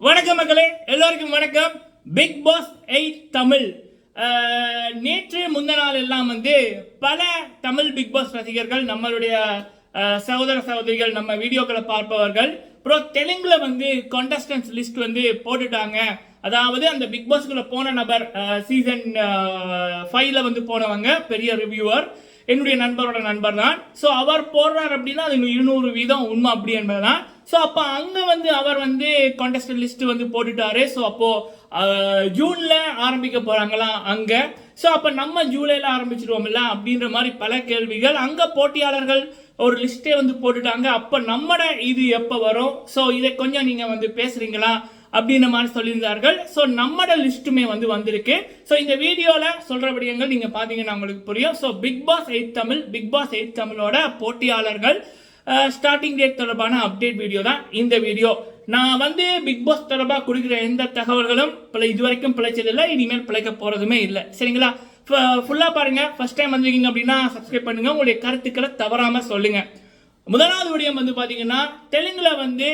வணக்கம் மக்களே எல்லோருக்கும் வணக்கம். Bigg Boss eight Tamil. நேற்று முந்த நாள் எல்லாம் வந்து பல தமிழ் பிக் பாஸ் ரசிகர்கள் நம்மளுடைய சகோதர சகோதரிகள் நம்ம வீடியோக்களை பார்ப்பவர்கள் அப்புறம் தெலுங்குல வந்து கான்டெஸ்டன்ஸ் லிஸ்ட் வந்து போட்டுட்டாங்க. அதாவது அந்த பிக் பாஸ்க்குள்ள போன நபர் சீசன் ஃபைவ்ல வந்து போனவங்க பெரிய ரிவ்யூவர் என்னுடைய நண்பரோட நண்பர் தான் ஸோ அவர் போடுறார் அப்படின்னா அது இருநூறு வீதம் உண்மை அப்படி என்பது தான் ஸோ அப்போ அங்கே வந்து அவர் வந்து கான்டெஸ்ட் லிஸ்ட் வந்து போட்டுட்டாரு. ஸோ அப்போது ஜூனில் ஆரம்பிக்க போகிறாங்களாம் அங்கே? ஸோ அப்போ நம்ம ஜூலையில் ஆரம்பிச்சிருவோம்ல அப்படின்ற மாதிரி பல கேள்விகள். அங்கே போட்டியாளர்கள் ஒரு லிஸ்ட்டே வந்து போட்டுட்டாங்க. அப்போ நம்மட இது எப்போ வரும்? ஸோ இதை கொஞ்சம் நீங்கள் வந்து பேசுகிறீங்களா அப்படின்ற மாதிரி சொல்லியிருந்தார்கள். ஸோ நம்மட லிஸ்ட்டுமே வந்து வந்திருக்கு. ஸோ இந்த வீடியோவில் சொல்கிற விடயங்கள் நீங்கள் பார்த்தீங்கன்னா உங்களுக்கு புரியும். So Bigg Boss eight Tamil Bigg Boss eight தமிழோட போட்டியாளர்கள் ஸ்டார்டிங் டேட் தொடர்பான அப்டேட் வீடியோ தான் இந்த வீடியோ நான் வந்து பிக் பாஸ் தொடர்பாக கொடுக்குற எந்த தகவல்களும் பிழை இது வரைக்கும் பிழைச்சதில்லை இனிமேல் பிழைக்க போகிறதுமே இல்லை. சரிங்களா? ஃபுல்லாக பாருங்கள் ஃபஸ்ட் டைம் வந்திருக்கீங்க அப்படின்னா சப்ஸ்கிரைப் பண்ணுங்கள் உங்களுடைய கருத்துக்களை தவறாமல் சொல்லுங்கள் முதலாவது விடயம் வந்து பார்த்தீங்கன்னா தெலுங்கில் வந்து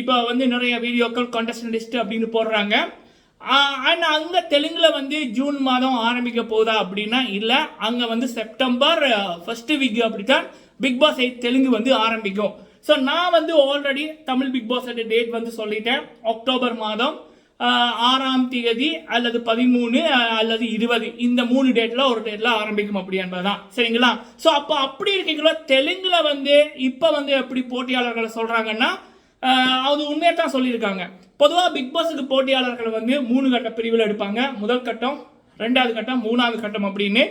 இப்போ வந்து நிறைய வீடியோக்கள் கான்டெஸ்ட் லிஸ்ட் அப்படின்னு போடுறாங்க. ஆனால் அங்கே தெலுங்கில் வந்து ஜூன் மாதம் ஆரம்பிக்க போதா அப்படின்னா இல்லை. அங்கே வந்து செப்டம்பர் ஃபர்ஸ்ட் வீக் அப்படித்தான் பிக் பாஸ் எயிட் தெலுங்கு வந்து ஆரம்பிக்கும். ஸோ நான் வந்து already Tamil Bigg Boss date வந்து சொல்லிட்டேன். அக்டோபர் மாதம் ஆறாம் தேதி அல்லது பதிமூணு அல்லது இருபது. இந்த மூணு டேட்டில் ஒரு டேட்டில் ஆரம்பிக்கும் அப்படி என்பதுதான். சரிங்களா? ஸோ அப்போ அப்படி இருக்கீங்களா? தெலுங்கில் வந்து இப்போ வந்து எப்படி போட்டியாளர்களை சொல்கிறாங்கன்னா அது உண்மையை தான் சொல்லியிருக்காங்க. பொதுவாக பிக் பாஸுக்கு போட்டியாளர்கள் வந்து மூணு கட்ட பிரிவில் எடுப்பாங்க. முதல் கட்டம் ரெண்டாவது கட்டம் மூணாவது கட்டம் அப்படின்னு.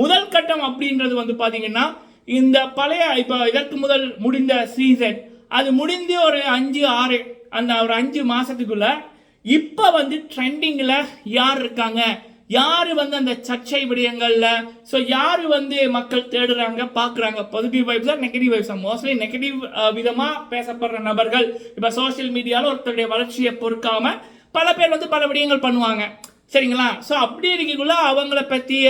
முதல் கட்டம் அப்படின்றது வந்து பார்த்தீங்கன்னா இந்த பழைய இப்போ இதற்கு முதல் முடிந்த சீசன் அது முடிந்து ஒரு அஞ்சு ஆறு அந்த ஒரு அஞ்சு மாதத்துக்குள்ளே இப்போ வந்து ட்ரெண்டிங்கில் யார் இருக்காங்க? யார் வந்து அந்த சர்ச்சை விடயங்களில்? ஸோ யார் வந்து மக்கள் தேடுறாங்க பார்க்குறாங்க? பாசிட்டிவ் வைப்ஸாக நெகட்டிவ் வைப்ஸாக மோஸ்ட்லி நெகட்டிவ் விதமாக பேசப்படுற நபர்கள். இப்போ சோஷியல் மீடியாவில் ஒருத்தருடைய வளர்ச்சியை பொறுக்காமல் பல பேர் வந்து பல விடயங்கள் பண்ணுவாங்க. சரிங்களா? ஸோ அப்படி இருக்கக்குள்ள அவங்கள பற்றிய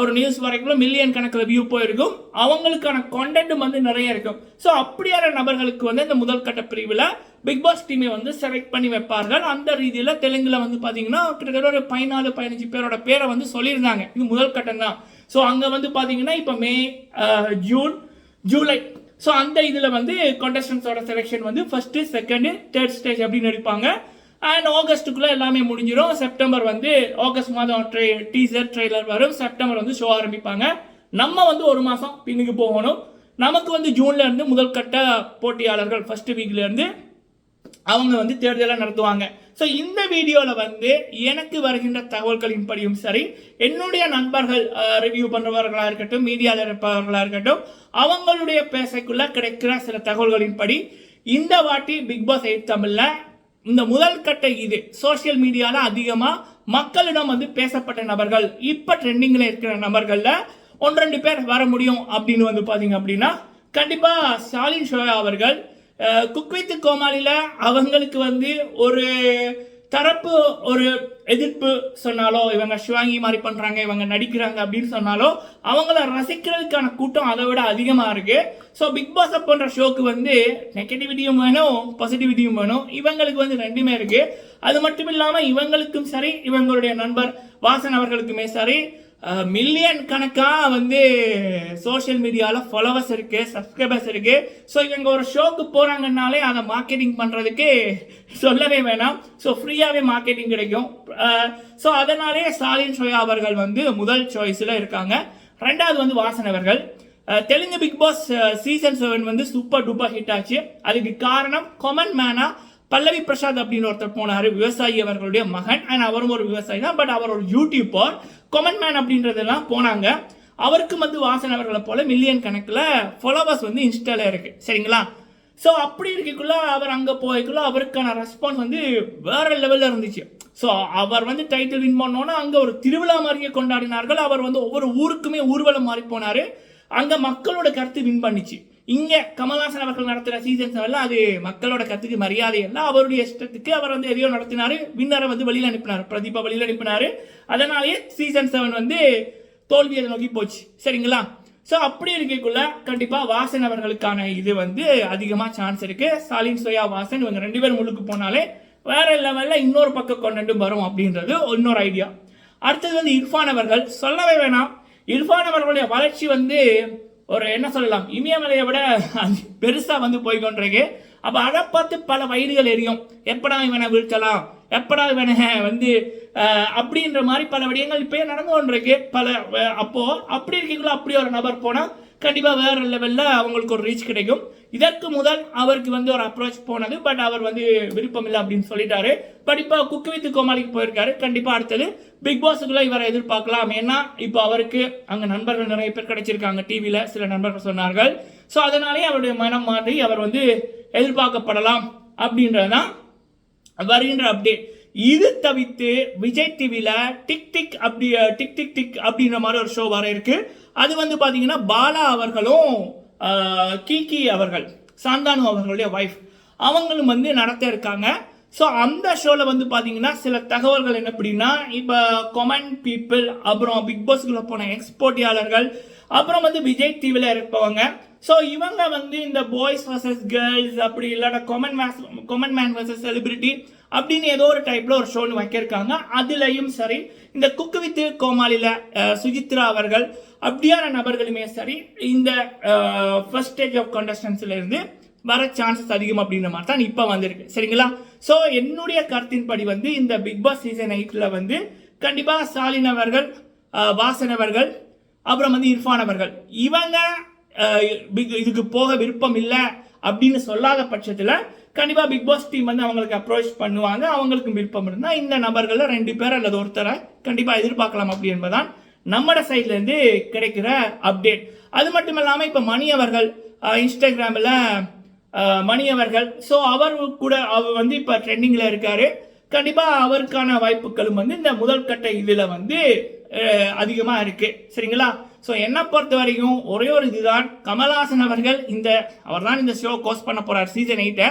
ஒரு நியூஸ் வரைக்கும் மில்லியன் கணக்கில் வியூ போயிருக்கும். அவங்களுக்கான கண்டென்ட் வந்து நிறைய இருக்கும். ஸோ அப்படியான நபர்களுக்கு வந்து இந்த முதல் கட்ட பிரிவில் பிக் பாஸ் டீமை வந்து செலக்ட் பண்ணி வைப்பார்கள். அந்த ரீதியில் தெலுங்கில் வந்து பார்த்தீங்கன்னா கிட்டத்தட்ட ஒரு பதினாலு பதினஞ்சு பேரோட பேரை வந்து சொல்லியிருந்தாங்க. இது முதல் கட்டம் தான். ஸோ அங்கே வந்து பார்த்தீங்கன்னா இப்போ மே ஜூன் ஜூலை ஸோ அந்த இதில் வந்து கான்டெஸ்டன்ஸோட செலெக்ஷன் வந்து ஃபஸ்ட்டு செகண்ட் தேர்ட் ஸ்டேஜ் அப்படின்னு எடுப்பாங்க. அண்ட் ஆகஸ்ட்டுக்குள்ளே எல்லாமே முடிஞ்சிடும் செப்டம்பர் வந்து ஆகஸ்ட் மாதம் ட்ரெ டீசர் ட்ரெய்லர் வரும். செப்டம்பர் வந்து ஷோ ஆரம்பிப்பாங்க. நம்ம வந்து ஒரு மாதம் பின்னுக்கு போகணும். நமக்கு வந்து ஜூன்லேருந்து முதல் கட்ட போட்டியாளர்கள் ஃபர்ஸ்ட் வீக்லேருந்து அவங்க வந்து தேர்தலை நடத்துவாங்க. ஸோ இந்த வீடியோவில் வந்து எனக்கு வருகின்ற தகவல்களின் படியும் சரி என்னுடைய நண்பர்கள் ரிவ்யூ பண்ணுறவர்களாக இருக்கட்டும் மீடியாவில் இருப்பவர்களாக இருக்கட்டும் அவங்களுடைய பேசைக்குள்ளே கிடைக்கிற சில தகவல்களின் படி இந்த வாட்டி பிக் பாஸ் எயிட் தமிழில் இந்த முதல் கட்ட இது சோஷியல் மீடியாவில் அதிகமாக மக்களிடம் வந்து பேசப்பட்ட நபர்கள். இப்போ ட்ரெண்டிங்கில் இருக்கிற நபர்களில் ஒன்று ரெண்டு பேர் வர முடியும் அப்படின்னு வந்து பார்த்தீங்க அப்படின்னா கண்டிப்பாக ஸ்டாலின் ஷோயா அவர்கள் குக் வித் கோமாளியில் அவங்களுக்கு வந்து ஒரு தரப்பு ஒரு எதிர்ப்பு சொன்னாலோ இவங்க சிவாங்கி மாதிரி பண்ணுறாங்க இவங்க நடிக்கிறாங்க அப்படின்னு சொன்னாலோ அவங்கள ரசிக்கிறதுக்கான கூட்டம் அதை விட அதிகமாக இருக்கு. ஸோ பிக் பாஸ் போன்ற ஷோக்கு வந்து நெகட்டிவிட்டியும் வேணும் பாசிட்டிவிட்டியும் வேணும். இவங்களுக்கு வந்து ரெண்டுமே இருக்கு. அது மட்டும் இல்லாமல் இவங்களுக்கும் சரி இவங்களுடைய நண்பர் வாசன் அவர்களுக்குமே சரி. மில்லியன் கணக்காக வந்து சோஷியல் மீடியாவில் ஃபாலோவர்ஸ் இருக்குது சப்ஸ்கிரைபர்ஸ் இருக்குது ஸோ இவங்க ஒரு ஷோக்கு போகிறாங்கன்னாலே அதை மார்க்கெட்டிங் பண்ணுறதுக்கு சொல்லவே வேணாம். ஸோ ஃப்ரீயாகவே மார்க்கெட்டிங் கிடைக்கும். ஸோ அதனாலே ஸ்டாலின் ஷோயா அவர்கள் வந்து முதல் சாய்ஸில் இருக்காங்க. ரெண்டாவது வந்து வாசன் அவர்கள். Telugu Bigg Boss season seven வந்து சூப்பர் டூப்பர் ஹிட் ஆச்சு. அதுக்கு காரணம் கொமன் மேனா பல்லவி பிரசாத் அப்படின்னு ஒருத்தர் போனாரு விவசாயி அவர்களுடைய மகன். அண்ட் அவரும் ஒரு விவசாயி தான் பட் அவர் ஒரு யூடியூபர் கொமன் மேன் அப்படின்றதெல்லாம் போனாங்க. அவருக்கும் வந்து வாசன் அவர்களை போல மில்லியன் கணக்கில் ஃபாலோவர்ஸ் வந்து இன்ஸ்டால இருக்கு. சரிங்களா? ஸோ அப்படி இருக்கக்குள்ள அவர் அங்கே போய்க்குள்ள அவருக்கான ரெஸ்பான்ஸ் வந்து வேற லெவலில் இருந்துச்சு. ஸோ அவர் வந்து டைட்டில் வின் பண்ணோன்னா அங்கே ஒரு திருவிழா மாதிரியே கொண்டாடினார்கள். அவர் வந்து ஒவ்வொரு ஊருக்குமே ஊர்வலம் மாறி போனார். அங்கே மக்களோட கருத்து வின் பண்ணிச்சு. இங்கே கமல்ஹாசன் அவர்கள் நடத்துகிற சீசன் செவனில் அது மக்களோட கருத்துக்கு மரியாதை இல்லை. அவருடைய இஷ்டத்துக்கு அவர் வந்து எதையோ நடத்தினார். வின்னரை வந்து வெளியில் அனுப்பினார். பிரதீபா வெளியில் அனுப்பினார். அதனாலேயே சீசன் செவன் வந்து தோல்வியை நோக்கி போச்சு. சரிங்களா? ஸோ அப்படி இருக்கக்குள்ள கண்டிப்பாக வாசன் அவர்களுக்கான இது வந்து அதிகமாக சான்ஸ் இருக்குது ஸ்டாலின் சோயா வாசன் இவங்க ரெண்டு பேரும் முழுக்கு போனாலே வேற லெவலில் இன்னொரு பக்கம் கொண்டு வரும் அப்படின்றது இன்னொரு ஐடியா அடுத்தது வந்து இர்ஃபான் அவர்கள். சொல்லவே வேணாம். இர்ஃபான் அவர்களுடைய வளர்ச்சி வந்து ஒரு என்ன சொல்லலாம் இமயமலையை விட பெருசா வந்து போய்கொண்டிருக்கு அப்போ அதை பார்த்து பல வயிறுகள் எரியும். எப்படா இவனை வீழ்த்தலாம்? எப்படா இவனை வந்து அஹ், அப்படின்ற மாதிரி பல விடயங்கள் இப்பயே நடந்து கொண்டிருக்கு. பல அப்போது அப்போ அப்படி இருக்கீங்களோ அப்படி ஒரு நபர் போனா கண்டிப்பாக வேறு லெவலில் அவங்களுக்கு ஒரு ரீச் கிடைக்கும். இதற்கு முதல் அவருக்கு வந்து ஒரு அப்ரோச் போனது பட் அவர் வந்து விருப்பம் இல்லை அப்படின்னு சொல்லிட்டாரு. பட் இப்போ குக்கு வித் கோமாளிக்கு போயிருக்காரு. கண்டிப்பாக அடுத்தது பிக் பாஸுக்குள்ள இவரை எதிர்பார்க்கலாம். ஏன்னா இப்போ அவருக்கு அங்கே நண்பர்கள் நிறைய பேர் கிடைச்சிருக்காங்க. டிவியில் சில நண்பர்கள் சொன்னார்கள். ஸோ அதனாலே அவருடைய மனம் மாறி அவர் வந்து எதிர்பார்க்கப்படலாம் அப்படின்றதுதான் வருகின்ற அப்டேட் இது தவிர்த்து விஜய் டிவியில் டிக் டிக் அப்படி டிக் டிக் டிக் அப்படின்ற மாதிரி ஒரு ஷோ வர இருக்கு. அது வந்து பார்த்தீங்கன்னா பாலா அவர்களும் ஆஹ், கீகி அவர்கள் சாந்தானு அவர்களுடைய ஒய்ஃப் அவங்களும் வந்து நடத்த இருக்காங்க. ஸோ அந்த ஷோவில் வந்து பார்த்தீங்கன்னா சில தகவல்கள் என்ன அப்படின்னா இப்போ கொமன் பீப்புள் அப்புறம் பிக் பாஸ்குள்ள போன எக்ஸ்போர்ட்டியாளர்கள் அப்புறம் வந்து விஜய் டிவியில் இருப்பவங்க. ஸோ இவங்க வந்து இந்த பாய்ஸ் வர்சஸ் கேர்ள்ஸ் அப்படி இல்லாட்ட கொமன் மேஸ் கொமன் மேன் வர்சஸ் செலிபிரிட்டி அப்படின்னு ஏதோ ஒரு டைப்ல ஒரு ஷோன்னு வைக்கிருக்காங்க அதுலயும் சரி இந்த குக்கு வித் கோமாளில சுஜித்ரா அவர்கள் அப்படியான நபர்களுமே சரி இந்த ஃபர்ஸ்ட் ஸ்டேஜ் ஆஃப் கண்டஸ்டன்ஸ்ல இருந்து வர சான்சஸ் அதிகம் அப்படின்ற மாதிரி தான் இப்போ வந்திருக்கு. சரிங்களா? ஸோ என்னுடைய கருத்தின்படி வந்து இந்த பிக் பாஸ் சீசன் எயிட்ல வந்து கண்டிப்பாக ஸ்டாலின் அவர்கள் வாசன் அவர்கள் அப்புறம் வந்து இர்ஃபான் அவர்கள் இவங்க இதுக்கு போக விருப்பம் இல்லை அப்படின்னு சொல்லாத பட்சத்தில் கண்டிப்பாக பிக் பாஸ் டீம் வந்து அவங்களுக்கு அப்ரோச் பண்ணுவாங்க. அவங்களுக்கு விருப்பம் இருந்தால் இந்த நபர்களில் ரெண்டு பேர் அல்லது ஒருத்தரை கண்டிப்பாக எதிர்பார்க்கலாம் அப்படி என்பதுதான் நம்மட சைட்லேருந்து கிடைக்கிற அப்டேட் அது மட்டும் இல்லாமல் இப்போ மணி அவர்கள் இன்ஸ்டாகிராமில் மணி அவர்கள். ஸோ அவர் கூட அவர் வந்து இப்போ ட்ரெண்டிங்கில் இருக்கார். கண்டிப்பாக அவருக்கான வாய்ப்புகளும் வந்து இந்த முதல் கட்ட இதில் வந்து அதிகமாக இருக்கு. சரிங்களா? ஸோ என்னை பொறுத்த வரைக்கும் ஒரே ஒரு இதுதான். கமல்ஹாசன் அவர்கள் இந்த அவர் தான் இந்த ஷோ கோஸ் பண்ண போகிறார் சீசன் எயிட்டை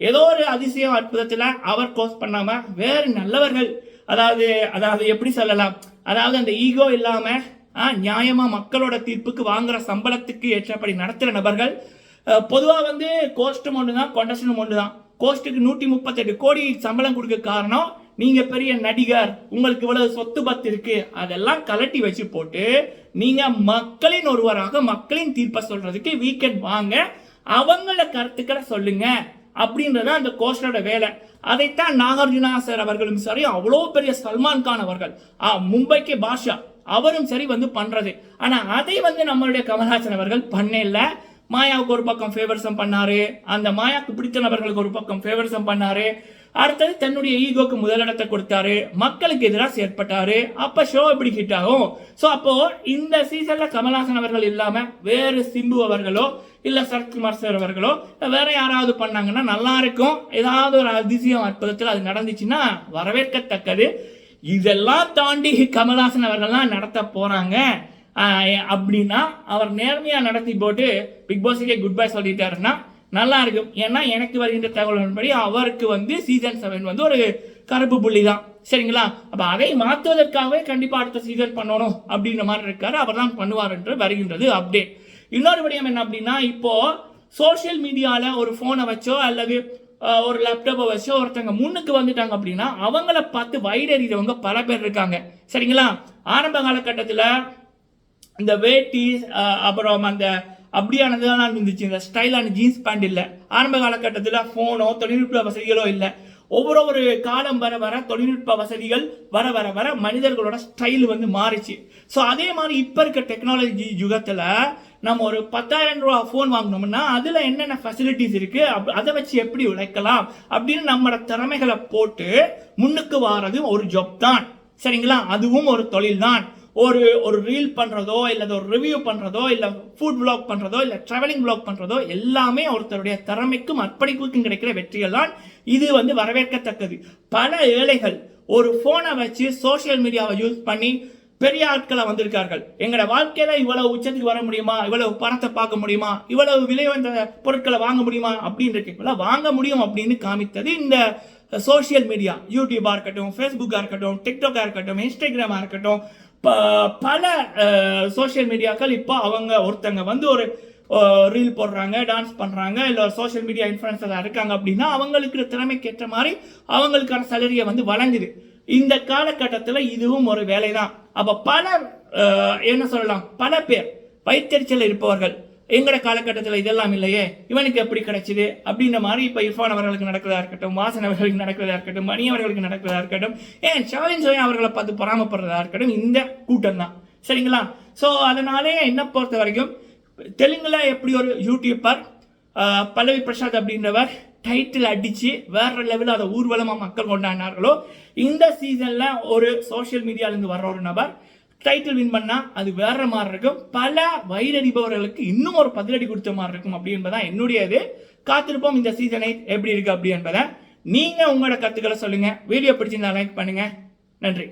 ஏதோ ஒரு அதிசயம் அற்புதத்தில் அவர் கோஸ் பண்ணாமல் வேறு நல்லவர்கள் அதாவது அதாவது எப்படி சொல்லலாம்? அதாவது அந்த ஈகோ இல்லாமல் ஆ, மக்களோட தீர்ப்புக்கு வாங்குற சம்பளத்துக்கு ஏற்றபடி நடத்துகிற நபர்கள் பொதுவாக வந்து கோஸ்ட்டும் ஒன்று தான் கொண்டஷனும் ஒன்று தான். கோஸ்ட்டுக்கு நூற்றி முப்பத்தெட்டு கோடி சம்பளம் கொடுக்க காரணம் நீங்கள் பெரிய நடிகர் உங்களுக்கு இவ்வளவு சொத்து பத்து இருக்கு அதெல்லாம் கலட்டி வச்சு போட்டு நீங்கள் மக்களின் ஒருவராக மக்களின் தீர்ப்பை சொல்கிறதுக்கு வீக்கெண்ட் வாங்க அவங்கள கருத்துக்களை சொல்லுங்கள் அப்படின்றது அந்த கோஸ்டரோட வேலை. அதைத்தான் நாகார்ஜுனா சார் அவர்களும் சரி அவ்வளோ பெரிய சல்மான் கான் அவர்கள் ஆ, மும்பைக்கு பாஷா அவரும் சரி வந்து பண்ணுறது ஆனால் அதை வந்து நம்மளுடைய கமல்ஹாசன் அவர்கள் பண்ணல மாயாவுக்கு ஒரு பக்கம் ஃபேவரிசம் பண்ணாரு. அந்த மாயாவுக்கு பிடித்த நபர்களுக்கு ஒரு பக்கம் ஃபேவரிசம் பண்ணாரு. அடுத்தது தன்னுடைய ஈகோக்கு முதலிடத்தை கொடுத்தாரு. மக்களுக்கு எதிராக செயற்பட்டாரு. அப்ப ஷோ எப்படி ஹிட் ஆகும்? ஸோ அப்போ இந்த சீசன்ல கமல்ஹாசன் அவர்கள் இல்லாம வேறு சிம்பு அவர்களோ இல்ல சரத்குமார் சார் அவர்களோ வேற யாராவது பண்ணாங்கன்னா நல்லா இருக்கும். ஏதாவது ஒரு அதிசயம் அற்புதத்தில் அது நடந்துச்சுன்னா வரவேற்கத்தக்கது. இதெல்லாம் தாண்டி கமல்ஹாசன் அவர்கள்லாம் நடத்த போறாங்க. அப்படின்னா அவர் நேர்மையா நடத்தி போட்டு பிக் பாஸுக்கே குட் பை சொல்லிட்டாருன்னா நல்லா இருக்கும் ஏன்னா எனக்கு வருகின்ற தகவல்படி அவருக்கு வந்து சீசன் செவன் வந்து ஒரு கருப்பு புள்ளி தான் சரிங்களா? அப்போ அதை மாற்றுவதற்காகவே கண்டிப்பாக அடுத்த சீசன் பண்ணணும் அப்படின்ற மாதிரி இருக்காரு. அவர் தான் பண்ணுவார் என்று வருகின்றது அப்டேட் இன்னொரு விடயம் என்ன அப்படின்னா இப்போது சோஷியல் மீடியாவில் ஒரு ஃபோனை வச்சோ அல்லது ஒரு லேப்டாப்பை வச்சோ ஒருத்தங்க முன்னுக்கு வந்துட்டாங்க அப்படின்னா அவங்கள பார்த்து வைடறிறவங்க பல பேர் இருக்காங்க. சரிங்களா? ஆரம்ப காலகட்டத்தில் இந்த வேட்டி அப்புறம் அந்த அப்படியானதெல்லாம் இருந்துச்சு இந்த ஸ்டைலான ஜீன்ஸ் பேண்ட் இல்லை. ஆரம்ப காலகட்டத்தில் ஃபோனோ தொழில்நுட்ப வசதிகளோ இல்லை. ஒவ்வொரு ஒரு காலம் வர வர தொழில்நுட்ப வசதிகள் வர வர வர மனிதர்களோட ஸ்டைல் வந்து மாறிச்சு. ஸோ அதே மாதிரி இப்போ இருக்க டெக்னாலஜி யுகத்தில் நம்ம ஒரு பத்தாயிரம் ரூபா ஃபோன் வாங்கினோம்னா அதில் என்னென்ன ஃபெசிலிட்டிஸ் இருக்குது அப்- அதை வச்சு எப்படி உழைக்கலாம்? அப்படின்னு நம்மளோட திறமைகளை போட்டு முன்னுக்கு வாரது ஒரு ஜாப் தான். சரிங்களா? அதுவும் ஒரு தொழில் தான். ஒரு ஒரு ரீல் பண்ணுறதோ இல்லை ஒரு ரிவ்யூ பண்ணுறதோ இல்லை ஃபுட் vlog பண்ணுறதோ இல்லை ட்ராவலிங் vlog பண்ணுறதோ எல்லாமே ஒருத்தருடைய திறமைக்கும் அர்ப்பணிப்புக்கும் கிடைக்கிற வெற்றிகள் தான் இது வந்து வரவேற்கத்தக்கது. பல ஏழைகள் ஒரு ஃபோனை வச்சு சோஷியல் மீடியாவை யூஸ் பண்ணி பெரிய ஆட்களை வந்திருக்கார்கள். எங்களோட வாழ்க்கையில இவ்வளவு உச்சத்துக்கு வர முடியுமா? இவ்வளவு பணத்தை பார்க்க முடியுமா? இவ்வளவு விலை வந்த பொருட்களை வாங்க முடியுமா? அப்படின்ற வாங்க முடியும் அப்படின்னு காமித்தது இந்த சோஷியல் மீடியா யூடியூபா இருக்கட்டும் ஃபேஸ்புக்காக இருக்கட்டும் டிக்டாக்கா இருக்கட்டும் இன்ஸ்டாகிராமா இருக்கட்டும் பல சோஷியல் மீடியாக்கள் இப்போ அவங்க ஒருத்தங்க வந்து ஒரு ரீல் போடுறாங்க டான்ஸ் பண்ணுறாங்க இல்லை சோஷியல் மீடியா இன்ஃபுளுசராக இருக்காங்க அப்படின்னா அவங்களுக்கு திறமைக்கு ஏற்ற மாதிரி அவங்களுக்கான சேலரியை வந்து வழங்குது. இந்த காலகட்டத்தில் இதுவும் ஒரு வேலை தான் அப்போ பல என்ன சொல்லலாம்? பல பேர் வயிற்றெரிச்சல் இருப்பவர்கள் எங்கட காலகட்டத்தில் இதெல்லாம் இல்லையே? இவனுக்கு எப்படி கிடைச்சிது? அப்படின்ற மாதிரி இப்போ இர்ஃபான் அவர்களுக்கு நடக்கிறதா இருக்கட்டும் வாசன் அவர்களுக்கு நடக்கிறதா இருக்கட்டும் மணி அவர்களுக்கு நடக்கிறதா இருக்கட்டும் ஏன் ஷாலின் சோயா அவர்களை பார்த்து பொறாமப்படுறதா இருக்கட்டும் இந்த கூட்டம் தான் சரிங்களா? ஸோ அதனாலே என்ன பொறுத்த வரைக்கும் தெலுங்கில் எப்படி ஒரு யூடியூப்பர் பல்லவி பிரசாத் அப்படின்றவர் டைட்டில் அடித்து வேற லெவலில் அதை ஊர்வலமாக மக்கள் கொண்டாடினார்களோ இந்த சீசனில் ஒரு சோஷியல் மீடியாலேருந்து வர்ற ஒரு நபர் டைட்டில் வின் பண்ணா அது வேற மாதிரி இருக்கும். பல வயிறடிபவர்களுக்கு இன்னும் ஒரு பதிலடி கொடுத்த மாதிரி இருக்கும் அப்படி என்பதான் என்னுடைய இது. காத்திருப்போம் இந்த சீசனை எப்படி இருக்கு அப்படி என்பதை. நீங்க உங்களோட கருத்துக்களை சொல்லுங்க. வீடியோ பிடிச்சிருந்தா லைக் பண்ணுங்க. நன்றி.